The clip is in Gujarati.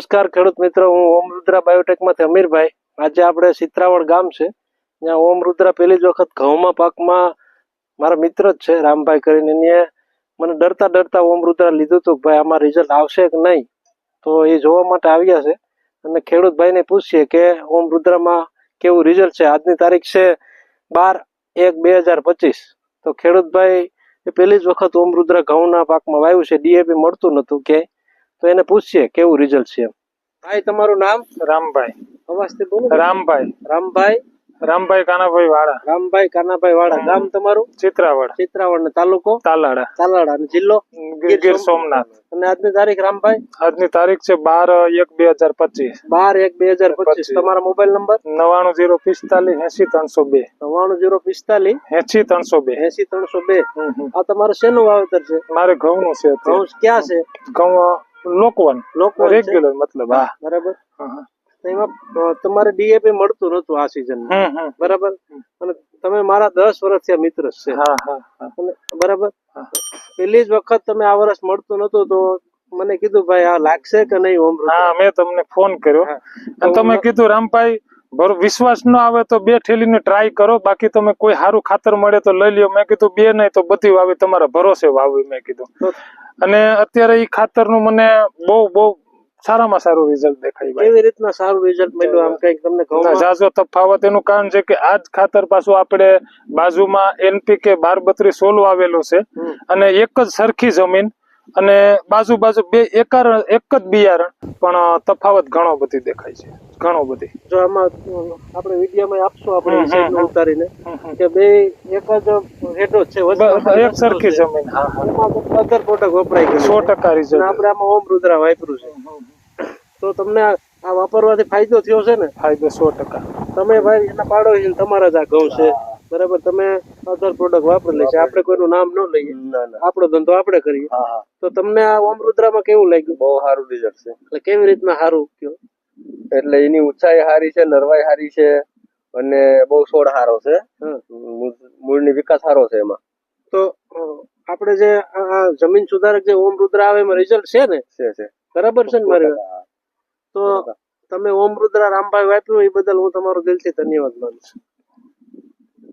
નમસ્કાર ખેડૂત મિત્રો, હું ઓમ રુદ્રા બાયોટેકમાંથી અમીરભાઈ. આજે આપણે સિત્રાવળ ગામ છે. ત્યાં ઓમ રુદ્રા પહેલી જ વખત ઘઉંમાં, પાકમાં મારા મિત્ર જ છે, રામભાઈ કરીને. એને મને ડરતા ડરતા ઓમ રુદ્રા લીધું હતું ભાઈ, આમાં રિઝલ્ટ આવશે કે નહીં? તો એ જોવા માટે આવ્યા છે. અને ખેડૂત ભાઈને પૂછીએ કે ઓમ રુદ્રામાં કેવું રિઝલ્ટ છે? આજની તારીખ છે બાર એક બે હજાર પચીસ. તો ખેડૂતભાઈ, એ પહેલી જ વખત ઓમ રુદ્રા ઘઉંના પાકમાં વાવ્યું છે. ડીએપી મળતું નહોતું કે તો એને પૂછીએ કેવું રિઝલ્ટ છે ભાઈ તમારું નામ? રામભાઈ. અવાજથી બોલો રામભાઈ. રામભાઈ? રામભાઈ કાનાભાઈ વાળા રામભાઈ કાનાભાઈ વાળા ગામ તમારું? ચિત્રાવડ. ચિત્રાવડ ને તાલુકો? તાલાડા તાલાડા અને જિલ્લો? ગીર સોમનાથ. અને આજની તારીખ રામભાઈ? આજની તારીખ છે બાર એક બે હજાર પચીસ. બાર એક બે હજાર પચીસ. તમારા મોબાઈલ નંબર? નવાણું જીરો પિસ્તાલીસ એસી ત્રણસો બે. નવાણું જીરો પિસ્તાલીસ એસી ત્રણસો બે. એસી ત્રણસો બે. આ તમારું શેનું વાવેતર છે? મારે ઘઉં નું છે ઘઉં ક્યાં છે? ઘઉં લોકવન. લોકો રેગ્યુલર મતલબ હા. બરાબર. હા, હા. એમાં તમારે ડીએપી મળતું નતું આ સિઝન. બરાબર? અને તમે મારા દસ વર્ષથી મિત્ર છે. બરાબર? હા. પેલી જ વખત તમે આ વર્ષ મળતું નતું તો મને કીધું ભાઈ આ લાગશે કે નહીં ઓમ હા મેં તમને ફોન કર્યો. અને તમે કીધું રામભાઈ ભરો વિશ્વાસ ન આવે તો બે ઠેલીને ટ્રાય કરો. બાકી તમે કોઈ સારું ખાતર મળે તો લઈ લ્યો. મેં કીધું બે નહીં તો બધી વાવી તમારા ભરોસે વાવી મેં કીધું. અને અત્યારે એ ખાતરનું મને બહુ બહુ સારામાં સારું રિઝલ્ટ દેખાય કેવી રીતના સારું રિઝલ્ટ મળ્યું? આમ કંઈક તમને ના, જાજો તફાવત એનું કારણ છે કે આ જ ખાતર પાછું આપણે બાજુમાં એનપીકે બાર બત્રીસ સોલું આવેલું છે. અને એક જ સરખી જમીન. અને બાજુ બાજુ બે એકાર એક જ બિયારણ પણ તફાવત ઘણો બધી દેખાય છે. ઘણો બધી. જો આમાં આપણે વિડીયોમાં આપશું આપણે હમ, એ side નું હમ, ઉતારીને. કે બે એક જ હેઠો છે એક સરખી જમીન. હા અધર પ્રોડક્ટ વપરાઈ ગયું સો છે. ટકા અને રિઝલ્ટ આપણે આમાં ઓમ રુદ્રા વાપર્યું છે. તો તમને આ આ વાપરવાથી ફાયદો થયો છે ને? ફાયદો સો ટકા. તમે ભાઈ એના પાડો છે તમારા જ આ ઘઉં છે. બરાબર તમે અધર પ્રોડક્ટ વાપરી છે. આપણે કોઈનું નામ ન લઈએ. આપણો ધંધો આપણે કરીએ. તો તમને આ ઓમ રુદ્રામાં કેવું લાગ્યું? બહુ સારું રિઝલ્ટ છે. એટલે કેવી રીતના સારું કયો એટલે એની ઊંચાઈ સારી છે નરવાઈ સારી છે અને બહુ છોડ સારો છે. મૂળની વિકાસ સારો છે એમાં. તો આપણે જે આ આ જમીન સુધારક જે ઓમ રુદ્રા આવે એમાં રિઝલ્ટ છે ને? છે છે. બરાબર છે ને મારે તો તમે ઓમ રુદ્રા રામભાઈ વાપર્યું એ બદલ હું તમારો દિલથી ધન્યવાદ માનું છું.